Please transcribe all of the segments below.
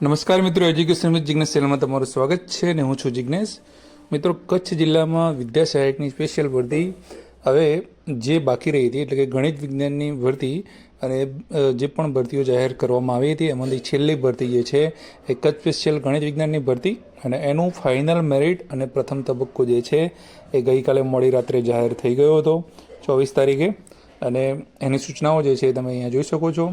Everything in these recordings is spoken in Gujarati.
નમસ્કાર મિત્રો એજ્યુકેશન વિથ જિજ્ઞેશ ચેનલમાં તમારું સ્વાગત છે ને હું છું જિજ્ઞેસ મિત્રો, કચ્છ જિલ્લામાં વિદ્યા સહાયકની સ્પેશિયલ ભરતી હવે જે બાકી રહી હતી, એટલે કે ગણિત વિજ્ઞાનની ભરતી અને જે પણ ભરતીઓ જાહેર કરવામાં આવી હતી, એમાંથી છેલ્લી ભરતી જે છે, એ કચ્છ સ્પેશિયલ ગણિત વિજ્ઞાનની ભરતી અને એનું ફાઇનલ મેરિટ અને પ્રથમ તબક્કો જે છે, એ ગઈકાલે મોડી રાત્રે જાહેર થઈ ગયો હતો, ચોવીસ તારીખે. અને એની સૂચનાઓ જે છે તમે અહીંયા જોઈ શકો છો.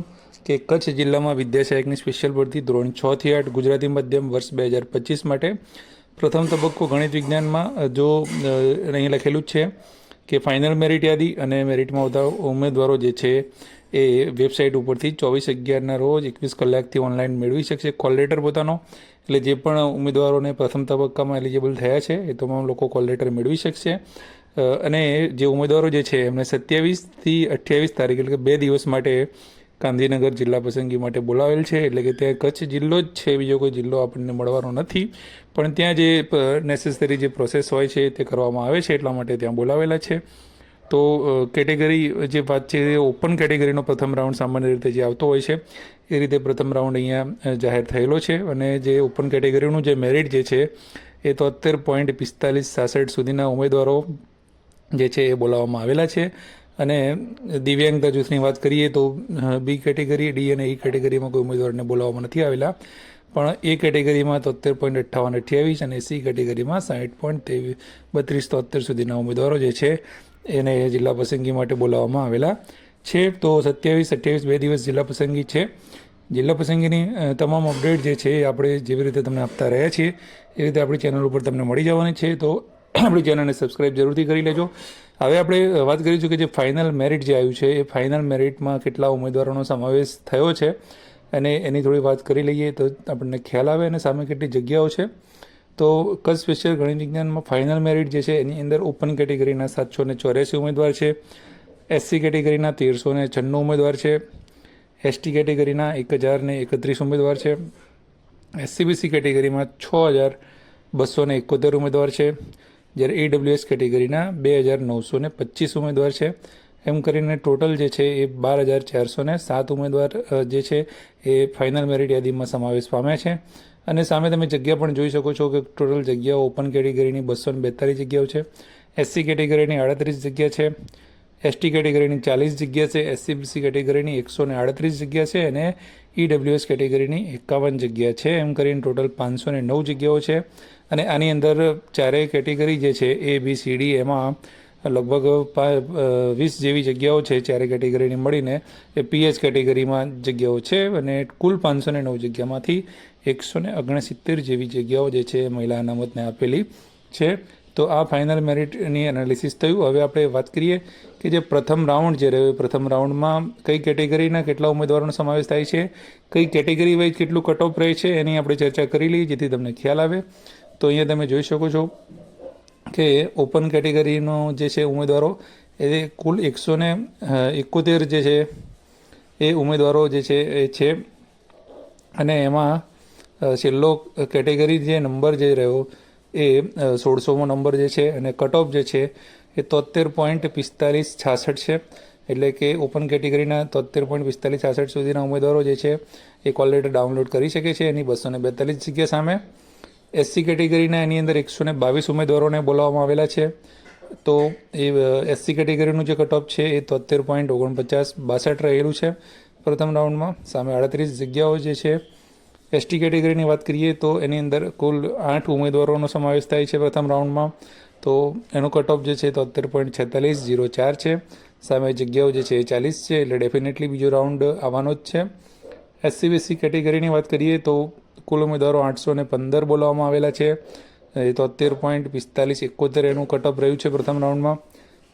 કે કચ્છ જિલ્લામાં વિદ્યા સહાયકની સ્પેશિયલ ભરતી ધોરણ છ થી આઠ ગુજરાતી માધ્યમ વર્ષ બે હજાર પચીસ માટે. પ્રથમ તબક્કો ગણિત વિજ્ઞાનમાં જો અહીં લખેલું જ છે કે ફાઇનલ મેરિટ યાદી અને મેરિટમાં આવતા ઉમેદવારો જે છે એ વેબસાઇટ ઉપરથી ચોવીસ અગિયારના રોજ એકવીસ કલાકથી ઓનલાઈન મેળવી શકશે. કોલ લેટર પોતાનો, એટલે જે પણ ઉમેદવારોને પ્રથમ તબક્કામાં એલિજિબલ થયા છે, એ તમામ લોકો કોલ લેટર મેળવી શકશે. અને જે ઉમેદવારો જે છે, એમને સત્યાવીસથી અઠ્યાવીસ તારીખ, એટલે કે બે દિવસ માટે ગાંધીનગર જિલ્લા પસંદગી માટે બોલાવેલ છે. એટલે કે ત્યાં કચ્છ જિલ્લો જ છે. બીજો કોઈ જિલ્લો આપણને મળવાનો નથી. પણ ત્યાં જે નેસેસરી જે પ્રોસેસ હોય છે તે કરવામાં આવે છે. એટલા માટે ત્યાં બોલાવેલા છે. તો કેટેગરી જે વાત છે એ ઓપન કેટેગરીનો પ્રથમ રાઉન્ડ સામાન્ય રીતે જે આવતો હોય છે, એ રીતે પ્રથમ રાઉન્ડ અહીંયા જાહેર થયેલો છે. અને જે ઓપન કેટેગરીનું જે મેરિટ જે છે, એ તોતેર પોઈન્ટ પિસ્તાલીસ સાસઠ સુધીના ઉમેદવારો જે છે એ બોલાવવામાં આવેલા છે. અને દિવ્યાંગતા જૂથની વાત કરીએ તો બી કેટેગરી ડી અને ઈ કેટેગરીમાં કોઈ ઉમેદવારને બોલાવવામાં નથી આવેલા. પણ એ કેટેગરીમાં તોતેર પોઈન્ટ અઠ્ઠાવન અઠ્યાવીસ અને સી કેટેગરીમાં સાઠ પોઈન્ટ ત્રેવીસ, બત્રીસ તોતેર સુધીના ઉમેદવારો જે છે, એને જિલ્લા પસંદગી માટે બોલાવવામાં આવેલા. છે તો સત્યાવીસ, અઠ્યાવીસ બે દિવસ જિલ્લા પસંદગી છે. જિલ્લા પસંદગીની તમામ અપડેટ જે છે એ આપણે જેવી રીતે તમને આપતા રહ્યા છીએ, એ રીતે આપણી ચેનલ ઉપર તમને મળી જવાની છે. તો આપણી ચેનલને સબસ્ક્રાઈબ જરૂરથી કરી લેજો. હવે આપણે વાત કરીશું કે જે ફાઇનલ મેરિટ જે આવ્યું છે, એ ફાઇનલ મેરિટમાં કેટલા ઉમેદવારોનો સમાવેશ થયો છે? અને એની થોડી વાત કરી લઈએ તો આપણને ખ્યાલ આવે અને સામે કેટલી જગ્યાઓ છે. તો કચ્છ સ્પેશિયલ ગણિત વિજ્ઞાનમાં ફાઇનલ મેરિટ જે છે, એની અંદર ઓપન કેટેગરીના સાતસો ને ચોર્યાસી ઉમેદવાર છે. એસસી કેટેગરીના તેરસો ને છન્નું ઉમેદવાર છે. એસટી કેટેગરીના એક હજાર ને એકત્રીસ ઉમેદવાર છે. એસસીબીસી કેટેગરીમાં છ હજાર બસો ને એકોતેર ઉમેદવાર છે. જ્યારે એડબ્લ્યુએસ કેટેગરીના બે હજાર નવસો ને પચીસ ઉમેદવાર છે. એમ કરીને ટોટલ જે છે એ બાર હજાર ચારસો ને સાત ઉમેદવાર જે છે એ ફાઇનલ મેરિટ યાદીમાં સમાવેશ પામ્યા છે. અને સામે તમે જગ્યા પણ જોઈ શકો છો કે ટોટલ જગ્યાઓ ઓપન કેટેગરીની બસો ને બેતાલીસ જગ્યાઓ છે. એસસી કેટેગરીની આડત્રીસ જગ્યા છે. એસટી કેટેગરીની ચાલીસ જગ્યા છે. એસસીબીસી કેટેગરીની એકસો ને આડત્રીસ જગ્યા છે. અને ઈડબ્લ્યુએસ કેટેગરીની એકાવન જગ્યા છે. એમ કરીને ટોટલ પાંચસો ને નવ જગ્યાઓ છે. અને આની અંદર ચારેય કેટેગરી જે છે એ બી સી ડી એમાં લગભગ વીસ જેવી જગ્યાઓ છે ચારે કેટેગરીની મળીને. એ પીએચ કેટેગરીમાં જગ્યાઓ છે અને કુલ પાંચસો ને નવ જગ્યામાંથી એકસો ને ઓગણસિત્તેર જેવી જગ્યાઓ જે છે મહિલા અનામતને આપેલી છે. તો આ ફાઇનલ મેરિટની એનાલિસિસ થયું. હવે આપણે વાત કરીએ કે જે પ્રથમ રાઉન્ડ જે રહ્યો પ્રથમ રાઉન્ડમાં કઈ કેટેગરીના કેટલા ઉમેદવારોનો સમાવેશ થાય છે, કઈ કેટેગરી વાઇઝ કેટલું કટ ઓફ રહે છે, એની આપણે ચર્ચા કરી લઈએ, જેથી તમને ખ્યાલ આવે. તો અહીંયા તમે જોઈ શકો છો કે ઓપન કેટેગરીનો જે છે ઉમેદવારો, એ કુલ એકસો ને એકોતેર જે છે, એ ઉમેદવારો જે છે, એ છે. અને એમાં છેલ્લો કેટેગરી જે નંબર જે રહ્યો એ સોળસોમો નંબર જે છે અને કટ જે છે એ તોતેર પોઈન્ટ પિસ્તાલીસ છાસઠ છે. એટલે કે ઓપન કેટેગરીના તોતેર પોઈન્ટ પિસ્તાલીસ છાસઠ સુધીના ઉમેદવારો જે છે એ કોલ લેટર ડાઉનલોડ કરી શકે છે. એની બસો ને બેતાલીસ જગ્યા સામે. એસસી કેટેગરીના એની અંદર એકસો ને બાવીસ ઉમેદવારોને બોલાવવામાં આવેલા છે. તો એ એસસી કેટેગરીનું જે કટ છે એ તોતેર પોઈન્ટ ઓગણપચાસ બાસઠ રહેલું છે. પ્રથમ રાઉન્ડમાં સામે આડત્રીસ જગ્યાઓ જે છે એસટી કેટેગરીની વાત કરીએ તો એની અંદર કુલ આઠ ઉમેદવારોનો સમાવેશ થાય છે પ્રથમ રાઉન્ડમાં. તો એનો કટ ઓફ જે છે તોતેર પોઈન્ટ છેતાલીસ જીરો ચાર છે. સામે જગ્યાઓ જે છે એ ચાલીસ છે, એટલે ડેફિનેટલી બીજો રાઉન્ડ આવવાનો જ છે. એસસીબીસી કેટેગરીની વાત કરીએ તો કુલ ઉમેદવારો આઠસો ને પંદર બોલાવવામાં આવેલા છે. એ તોતેર પોઈન્ટ પિસ્તાલીસ એકોતેર એનું કટઅપ રહ્યું છે પ્રથમ રાઉન્ડમાં.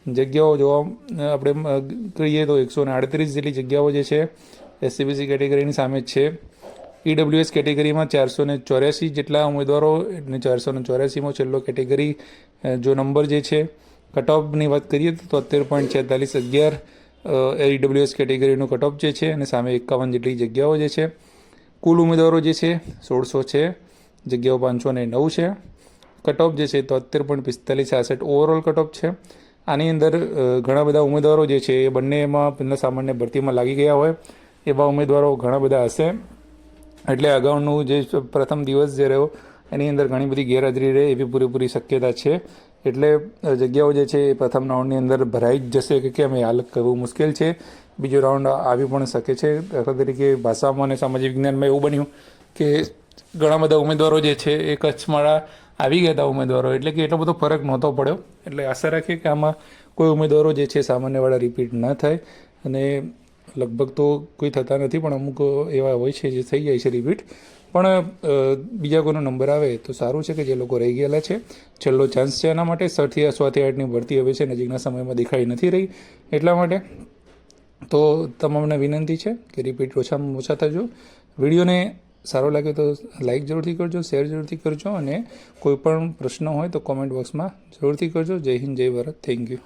જગ્યાઓ જોવા, આપણે કહીએ તો એકસો ને આડત્રીસ જેટલી જગ્યાઓ જે છે એસસીબીસી કેટેગરીની સામે છે. ઈડબ્લ્યુએસ કેટેગરીમાં ચારસો ને ચોર્યાસી જેટલા ઉમેદવારો અને ચારસો ને ચોર્યાસીમાં છેલ્લો કેટેગરી જો નંબર જે છે કટઓફની વાત કરીએ તો તોતેર પોઈન્ટ છેતાલીસ અગિયાર ઈડબ્લ્યુએસ કેટેગરીનું કટઓફ જે છે અને સામે એકાવન જેટલી જગ્યાઓ જે છે. કુલ ઉમેદવારો જે છે, સોળસો છે, જગ્યાઓ પાંચસો ને નવ છે. કટઓફ જે છે તોતેર પોઈન્ટ પિસ્તાલીસ છાસઠ ઓવરઓલ કટઓફ છે. આની અંદર ઘણા બધા ઉમેદવારો જે છે એ બંનેમાં સામાન્ય ભરતીમાં લાગી ગયા હોય. એવા ઉમેદવારો ઘણા બધા હશે. એટલે અગાઉનું જે પ્રથમ દિવસ જે રહ્યો, એની અંદર ઘણી બધી ગેરહાજરી રહે એવી પૂરેપૂરી શક્યતા છે. એટલે જગ્યાઓ જે છે એ પ્રથમ રાઉન્ડની અંદર ભરાઈ જ જશે કે કેમ એ હાલ કહેવું મુશ્કેલ છે. બીજો રાઉન્ડ આવી પણ શકે છે. દાખલા તરીકે ભાષામાં અને સામાજિક વિજ્ઞાનમાં એવું બન્યું કે ઘણા બધા ઉમેદવારો જે છે એ કચ્છમાળા આવી ગયા હતા ઉમેદવારો, એટલે કે એટલો બધો ફરક નહોતો પડ્યો. એટલે આશા રાખીએ કે આમાં કોઈ ઉમેદવારો જે છે સામાન્યવાળા રિપીટ ન થાય. અને લગભગ તો કોઈ થતા નથી, પણ અમુક એવા હોય છે જે થઈ જાય છે રિપીટ. પણ બીજા કોઈનો નંબર આવે તો સારું છે કે જે લોકો રહી ગયેલા છે. છેલ્લો ચાન્સ છે એના માટે. સઠથી સ્વાથી આઠની ભરતી હવે છે, નજીકના સમયમાં દેખાઈ નથી રહી. એટલા માટે તો તમામને વિનંતી છે કે રિપીટ ઓછામાં ઓછા થજો. વિડીયોને સારો લાગે તો લાઇક જરૂરથી કરજો, શેર જરૂરથી કરજો અને કોઈ પણ પ્રશ્ન હોય તો કોમેન્ટ બોક્સમાં જરૂરથી કરજો. જય હિન્દ, જય ભારત. Thank you